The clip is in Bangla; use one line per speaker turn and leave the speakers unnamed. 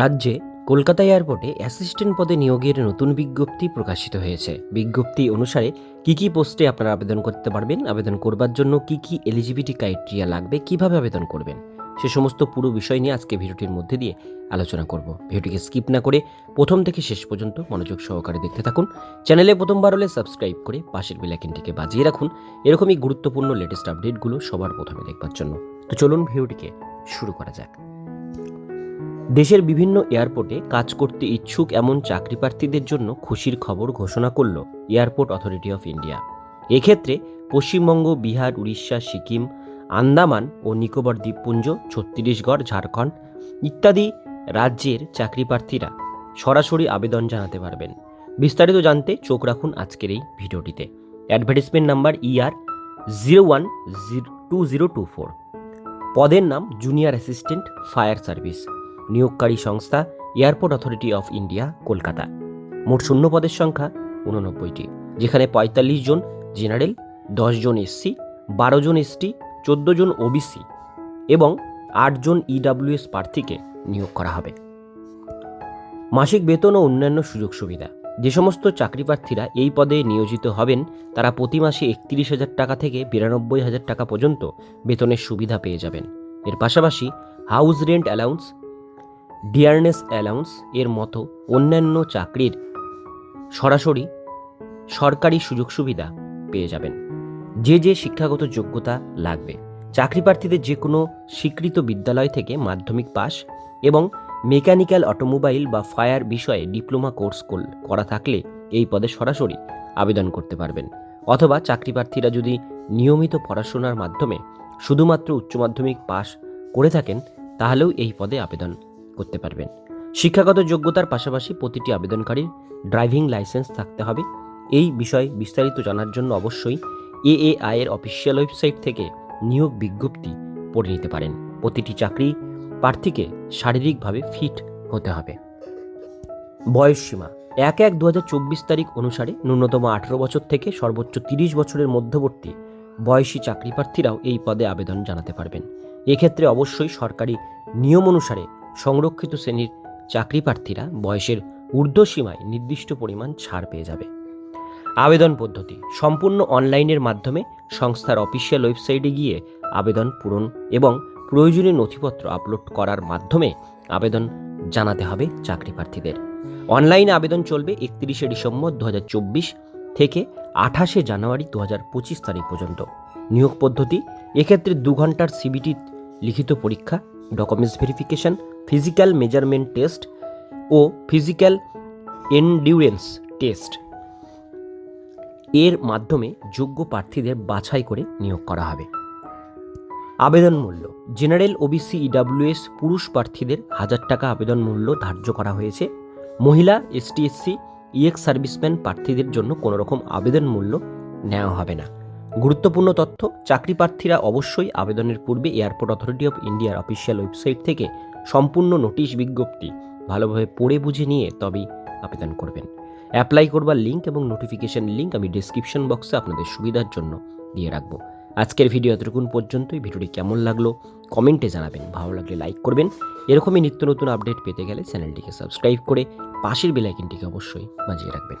রাজ্যে কলকাতা এয়ারপোর্টে অ্যাসিস্ট্যান্ট পদে নিয়োগের নতুন বিজ্ঞপ্তি প্রকাশিত হয়েছে। বিজ্ঞপ্তি অনুসারে কি কি পোস্টে আপনারা আবেদন করতে পারবেন, আবেদন করবার জন্য কি কি এলিজিবিলিটি ক্রাইটেরিয়া লাগবে, কীভাবে আবেদন করবেন, সে সমস্ত পুরো বিষয় নিয়ে আজকে ভিডিওটির মধ্যে দিয়ে আলোচনা করব। ভিডিওটিকে স্কিপ না করে প্রথম থেকে শেষ পর্যন্ত মনোযোগ সহকারে দেখতে থাকুন। চ্যানেলে প্রথমবার হলে সাবস্ক্রাইব করে পাশের বেলাইকিনটিকে বাজিয়ে রাখুন। এরকমই গুরুত্বপূর্ণ লেটেস্ট আপডেটগুলো সবার প্রথমে দেখবার জন্য। তো চলুন ভিডিওটিকে শুরু করা যাক। দেশের বিভিন্ন এয়ারপোর্টে কাজ করতে ইচ্ছুক এমন চাকরি প্রার্থীদের জন্য খুশির খবর ঘোষণা করল এয়ারপোর্ট অথরিটি অফ ইন্ডিয়া। এক্ষেত্রে পশ্চিমবঙ্গ, বিহার, উড়িষ্যা, সিকিম, আন্দামান ও নিকোবর দ্বীপপুঞ্জ, ছত্তিশগড়, ঝাড়খণ্ড ইত্যাদি রাজ্যের চাকরি প্রার্থীরা সরাসরি আবেদন জানাতে পারবেন। বিস্তারিত জানতে চোখ রাখুন আজকের এই ভিডিওটিতে। Advertisement number ER zero one zero two zero two four পদের নাম জুনিয়র অ্যাসিস্ট্যান্ট ফায়ার সার্ভিস। নিয়োগকারী সংস্থা airport authority of India, Kolkata. মোট শূন্য পদের সংখ্যা উননব্বইটি যেখানে পঁয়তাল্লিশ জন জেনারেল, দশ জন এসসি, বারো জন এসটি, চোদ্দ জন ওবিসি এবং আটজন ইডাব্লিউএস প্রার্থীকে নিয়োগ করা হবে। মাসিক বেতন ও অন্যান্য সুযোগ সুবিধা। যে সমস্ত চাকরি প্রার্থীরা এই পদে নিয়োজিত হবেন, তারা প্রতি মাসে একত্রিশ হাজার টাকা থেকে বিরানব্বই হাজার টাকা পর্যন্ত বেতনের সুবিধা পেয়ে যাবেন। এর পাশাপাশি house rent allowance dearness allowance এর মতো অন্যান্য চাকরির সরাসরি সরকারি সুযোগ সুবিধা পেয়ে যাবেন। যে যে শিক্ষাগত যোগ্যতা লাগবে। চাকরি প্রার্থীদের যে কোনো স্বীকৃত বিদ্যালয় থেকে মাধ্যমিক পাস এবং মেকানিক্যাল অটোমোবাইল বা ফায়ার বিষয়ে ডিপ্লোমা কোর্স করা থাকলে এই পদে সরাসরি আবেদন করতে পারবেন। অথবা চাকরি প্রার্থীরা যদি নিয়মিত পড়াশোনার মাধ্যমে শুধুমাত্র উচ্চ মাধ্যমিক পাস করে থাকেন, তাহলেও এই পদে আবেদন করতে পারবেন। শিক্ষাগত যোগ্যতার পাশাপাশি প্রতিটি আবেদনকারীর ড্রাইভিং লাইসেন্স থাকতে হবে। এই বিষয়ে বিস্তারিত জানার জন্য অবশ্যই এএআই এর অফিসিয়াল ওয়েবসাইট থেকে নিয়োগ বিজ্ঞপ্তি পড়ে নিতে পারেন। প্রতিটি চাকরি প্রার্থীকে শারীরিকভাবে ফিট হতে হবে। বয়স সীমা। এক এক দু তারিখ অনুসারে ন্যূনতম আঠেরো বছর থেকে সর্বোচ্চ তিরিশ বছরের মধ্যবর্তী বয়সী চাকরি প্রার্থীরাও এই পদে আবেদন জানাতে পারবেন। এক্ষেত্রে অবশ্যই সরকারি নিয়ম অনুসারে সংরক্ষিত শ্রেণির চাকরি প্রার্থীরা বয়সের ঊর্ধ্বসীমায় নির্দিষ্ট পরিমাণ ছাড় পেয়ে যাবে। আবেদন পদ্ধতি সম্পূর্ণ অনলাইনের মাধ্যমে সংস্থার অফিসিয়াল ওয়েবসাইটে গিয়ে আবেদন পূরণ এবং প্রয়োজনীয় নথিপত্র আপলোড করার মাধ্যমে আবেদন জানাতে হবে চাকরি প্রার্থীদের অনলাইনে আবেদন চলবে একত্রিশে ডিসেম্বর দু হাজার চব্বিশ থেকে আঠাশে জানুয়ারি দু হাজার পঁচিশ তারিখ পর্যন্ত। নিয়োগ পদ্ধতি, এক্ষেত্রে দু ঘণ্টার সিবিটি লিখিত পরীক্ষা, documents verification physical measurement test ও ফিজিক্যাল এন্ডিউরেন্স টেস্ট। এর মাধ্যমে যোগ্য প্রার্থীদের বাছাই করে নিয়োগ করা হবে। আবেদন মূল্য। জেনারেল ওবিসি ইডাব্লিউএস পুরুষ প্রার্থীদের হাজার টাকা আবেদন মূল্য ধার্য করা হয়েছে। মহিলা এসটিএসসি ইএক্স সার্ভিসম্যান প্রার্থীদের জন্য কোনো রকম আবেদন মূল্য নেওয়া হবে না। গুরুত্বপূর্ণ তথ্য, চাকরি প্রার্থীরা অবশ্যই আবেদনের পূর্বে এয়ারপোর্ট অথরিটি অফ ইন্ডিয়ার অফিসিয়াল ওয়েবসাইট থেকে সম্পূর্ণ নোটিশ বিজ্ঞপ্তি ভালোভাবে পড়ে বুঝে নিয়ে তবেই আবেদন করবেন। অ্যাপ্লাই করবার লিঙ্ক এবং নোটিফিকেশন লিঙ্ক আমি ডিসক্রিপশন বক্সে আপনাদের সুবিধার জন্য দিয়ে রাখব। আজকের ভিডিও এতটুকুন পর্যন্তই। ভিডিওটি কেমন লাগল কমেন্টে জানাবেন। ভালো লাগলে লাইক করবেন। এরকমই নিত্য নতুন আপডেট পেতে গেলে চ্যানেলটিকে সাবস্ক্রাইব করে পাশের বেলাইকিনটিকে অবশ্যই বাজিয়ে রাখবেন।